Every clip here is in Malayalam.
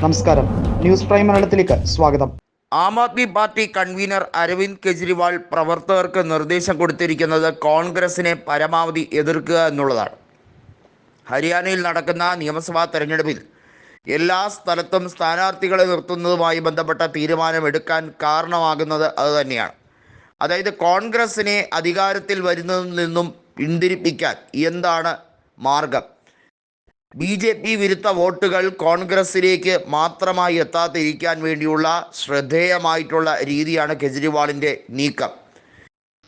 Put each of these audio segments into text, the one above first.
നമസ്കാരം. ന്യൂസ് പ്രൈം മലയാളത്തിലേക്ക് സ്വാഗതം. ആം ആദ്മി പാർട്ടി കൺവീനർ അരവിന്ദ് കെജ്രിവാൾ പ്രവർത്തകർക്ക് നിർദ്ദേശം കൊടുത്തിരിക്കുന്നത് കോൺഗ്രസിനെ പരമാവധി എതിർക്കുക എന്നുള്ളതാണ്. ഹരിയാനയിൽ നടക്കുന്ന നിയമസഭാ തെരഞ്ഞെടുപ്പിൽ എല്ലാ സ്ഥലത്തും സ്ഥാനാർത്ഥികളെ നിർത്തുന്നതുമായി ബന്ധപ്പെട്ട തീരുമാനം തീരുമാനമെടുക്കാൻ കാരണമാകുന്നത് അത് തന്നെയാണ് അതായത് കോൺഗ്രസിനെ അധികാരത്തിൽ വരുന്നതിൽ നിന്നും പിന്തിരിപ്പിക്കാൻ എന്താണ് മാർഗം? ബി ജെ പി വിരുദ്ധ വോട്ടുകൾ കോൺഗ്രസിലേക്ക് മാത്രമായി എത്താതിരിക്കാൻ വേണ്ടിയുള്ള ശ്രദ്ധേയമായിട്ടുള്ള രീതിയാണ് കെജ്രിവാളിന്റെ നീക്കം.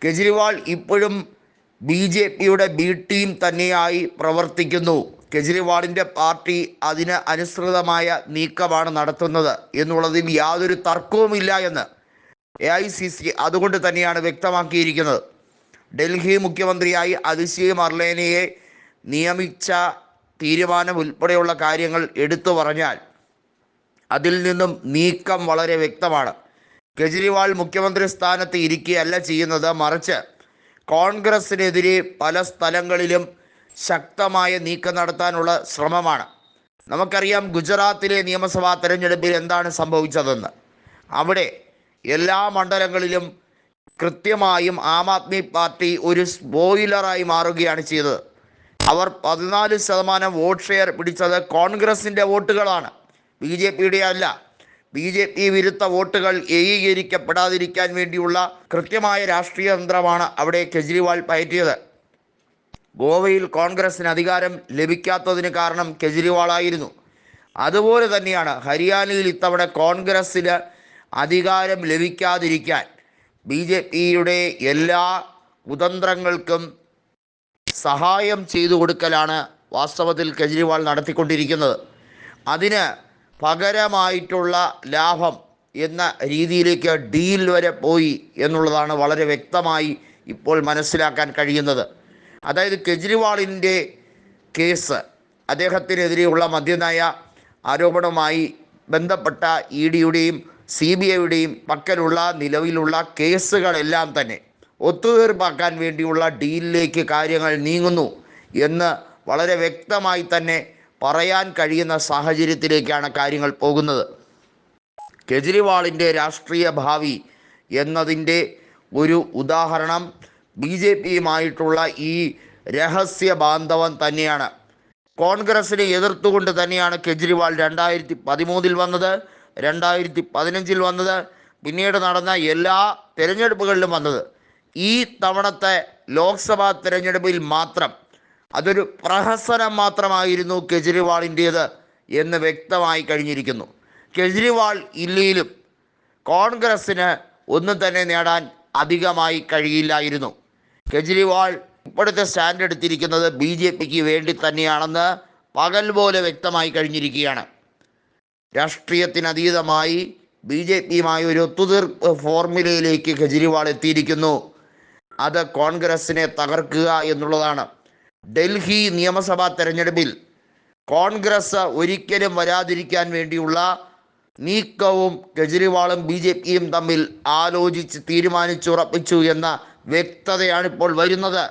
കെജ്രിവാൾ ഇപ്പോഴും ബി ജെ പിയുടെ ബി ടീം തന്നെയായി പ്രവർത്തിക്കുന്നു. കെജ്രിവാളിന്റെ പാർട്ടി അതിന് അനുസൃതമായ നീക്കമാണ് നടത്തുന്നത് എന്നുള്ളതിൽ യാതൊരു തർക്കവുമില്ല എന്ന് എ ഐ സി സി അതുകൊണ്ട് തന്നെയാണ് വ്യക്തമാക്കിയിരിക്കുന്നത്. ഡൽഹി മുഖ്യമന്ത്രിയായി അതിശയ് മർലേനയെ നിയമിച്ച തീരുമാനം ഉൾപ്പെടെയുള്ള കാര്യങ്ങൾ എടുത്തു പറഞ്ഞാൽ അതിൽ നിന്നും നീക്കം വളരെ വ്യക്തമാണ്. കെജ്രിവാൾ മുഖ്യമന്ത്രി സ്ഥാനത്ത് ഇരിക്കുകയല്ല ചെയ്യുന്നത് മറിച്ച് കോൺഗ്രസിനെതിരെ പല സ്ഥലങ്ങളിലും ശക്തമായ നീക്കം നടത്താനുള്ള ശ്രമമാണ്. നമുക്കറിയാം ഗുജറാത്തിലെ നിയമസഭാ തെരഞ്ഞെടുപ്പിൽ എന്താണ് സംഭവിച്ചതെന്ന്. അവിടെ എല്ലാ മണ്ഡലങ്ങളിലും കൃത്യമായും ആം ആദ്മി പാർട്ടി ഒരു സ്പോയിലറായി മാറുകയാണ് ചെയ്തത്. അവർ പതിനാല് ശതമാനം വോട്ട് ഷെയർ പിടിച്ചത് കോൺഗ്രസിന്റെ വോട്ടുകളാണ്. ബി ജെ പിയുടെ അല്ല. ബി ജെ പി വിരുദ്ധ വോട്ടുകൾ ഏകീകരിക്കപ്പെടാതിരിക്കാൻ വേണ്ടിയുള്ള കൃത്യമായ രാഷ്ട്രീയ തന്ത്രമാണ് അവിടെ കെജ്രിവാൾ പയറ്റിയത്. ഗോവയിൽ കോൺഗ്രസിന് അധികാരം ലഭിക്കാത്തതിന് കാരണം കെജ്രിവാളായിരുന്നു. അതുപോലെ തന്നെയാണ് ഹരിയാനയിൽ ഇത്തവണ കോൺഗ്രസ്സിന് അധികാരം ലഭിക്കാതിരിക്കാൻ ബി ജെ പിയുടെ എല്ലാ കുതന്ത്രങ്ങൾക്കും സഹായം ചെയ്തു കൊടുക്കലാണ് വാസ്തവത്തിൽ കെജ്രിവാൾ നടത്തിക്കൊണ്ടിരിക്കുന്നത്. അതിന് പകരമായിട്ടുള്ള ലാഭം എന്ന രീതിയിലേക്ക് ഡീൽ വരെ പോയി എന്നുള്ളതാണ് വളരെ വ്യക്തമായി ഇപ്പോൾ മനസ്സിലാക്കാൻ കഴിയുന്നത്. അതായത് കെജ്രിവാളിന്റെ കേസ് അദ്ദേഹത്തിനെതിരെയുള്ള മദ്യനയ ആരോപണവുമായി ബന്ധപ്പെട്ട ഇ ഡിയുടെയും സി ബി ഐയുടെയും പക്കലുള്ള നിലവിലുള്ള കേസുകളെല്ലാം തന്നെ ഒത്തുതീർപ്പാക്കാൻ വേണ്ടിയുള്ള ഡീലിലേക്ക് കാര്യങ്ങൾ നീങ്ങുന്നു എന്ന് വളരെ വ്യക്തമായി തന്നെ പറയാൻ കഴിയുന്ന സാഹചര്യത്തിലേക്കാണ് കാര്യങ്ങൾ പോകുന്നത്. കെജ്രിവാളിന്റെ രാഷ്ട്രീയ ഭാവി എന്നതിന്റെ ഒരു ഉദാഹരണം ബി ജെ പിയുമായിട്ടുള്ള ഈ രഹസ്യ ബാന്ധവം തന്നെയാണ്. കോൺഗ്രസിനെ എതിർത്തുകൊണ്ട് തന്നെയാണ് കെജ്രിവാൾ രണ്ടായിരത്തി പതിമൂന്നിൽ വന്നത് രണ്ടായിരത്തി പതിനഞ്ചിൽ വന്നത് പിന്നീട് നടന്ന എല്ലാ തിരഞ്ഞെടുപ്പുകളിലും വന്നത്. ഈ തവണത്തെ ലോക്സഭാ തിരഞ്ഞെടുപ്പിൽ മാത്രം അതൊരു പ്രഹസനം മാത്രമായിരുന്നു കെജ്രിവാളിന്റേത് എന്ന് വ്യക്തമായി കഴിഞ്ഞിരിക്കുന്നു. കെജ്രിവാൾ ഇല്ലയിലും കോൺഗ്രസ്സിന് ഒന്നും തന്നെ നേടാൻ അധികമായി കഴിയില്ലായിരുന്നു. കെജ്രിവാൾ ഇപ്പോഴത്തെ സ്റ്റാൻഡ് എടുത്തിരിക്കുന്നത് ബി ജെ പിക്ക് വേണ്ടി തന്നെയാണെന്ന് പകൽ പോലെ വ്യക്തമായി കഴിഞ്ഞിരിക്കുകയാണ്. രാഷ്ട്രീയത്തിനതീതമായി ബി ജെ പിയുമായി ഒരു ഒത്തുതീർപ്പ് ഫോർമുലയിലേക്ക് കെജ്രിവാൾ എത്തിയിരിക്കുന്നു. അത് കോൺഗ്രസിനെ തകർക്കുക എന്നുള്ളതാണ്. ഡൽഹി നിയമസഭാ തെരഞ്ഞെടുപ്പിൽ കോൺഗ്രസ് ഒരിക്കലും വരാതിരിക്കാൻ വേണ്ടിയുള്ള നീക്കവും കെജ്രിവാളും ബി ജെ പിയും തമ്മിൽ ആലോചിച്ച് തീരുമാനിച്ചുറപ്പിച്ചു എന്ന വ്യക്തതയാണിപ്പോൾ വരുന്നത്.